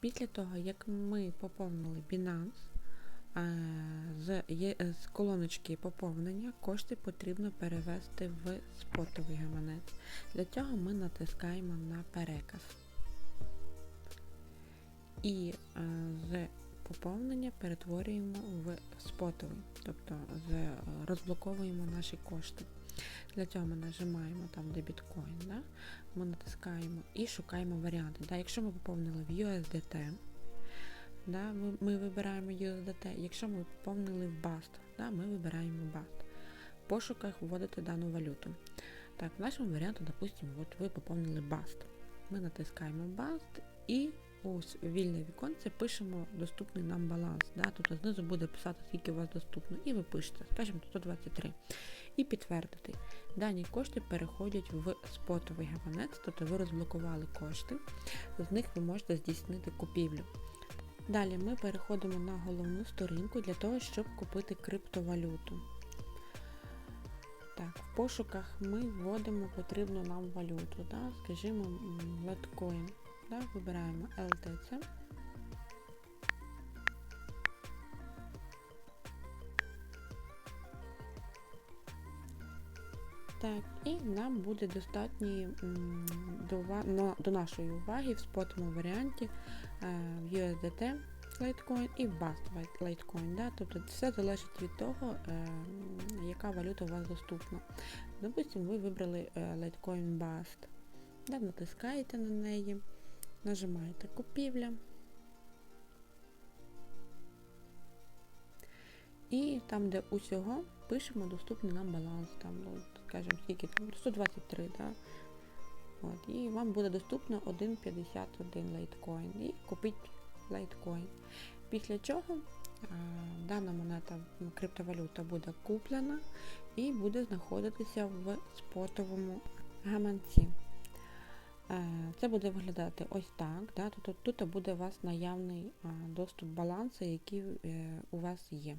Після того, як ми поповнили Binance, е, з, е, з колоночки поповнення кошти потрібно перевести в спотовий гаманець. Для цього ми натискаємо на переказ. І е, з поповнення перетворюємо в спотовий, тобто е, розблоковуємо наші кошти. Для цього ми нажимаємо там, де біткоін, да? ми натискаємо і шукаємо варіанти. Да? Якщо ми поповнили в USDT, да, ми, ми вибираємо USDT. Якщо ми поповнили в BAST, да, ми вибираємо BAST. В пошуках вводите дану валюту. Так, в нашому варіанті, допустимо, от ви поповнили BAST. Ми натискаємо BAST і ось вільне віконце пишемо доступний нам баланс. Да? Тобто знизу буде писати, скільки у вас доступно, і ви пишете, скажімо, 123. І підтвердити. Дані кошти переходять в спотовий гаманець, тобто ви розблокували кошти, з них ви можете здійснити купівлю. Далі ми переходимо на головну сторінку для того, щоб купити криптовалюту. Так, в пошуках ми вводимо потрібну нам валюту, да? скажімо, м, Да? Вибираємо LTC. Так, і нам буде достатньо до, до нашої уваги в спотовому варіанті е, в USDT Litecoin і в BAST Litecoin. Да? Тобто все залежить від того, е, яка валюта у вас доступна. Допустимо, ви вибрали е, Litecoin BAST. Да? Натискаєте на неї, нажимаєте купівля. І там, де усього, пишемо доступний нам баланс. Там, ну, скажімо, скільки там 123, да? От, і вам буде доступно 1,51 лейткоін. І купіть лейткоін. Після чого а, дана монета, криптовалюта буде куплена і буде знаходитися в спотовому гаманці. Е, Це буде виглядати ось так. Да? Тут, тут буде у вас наявний а, доступ балансу, який е, у вас є.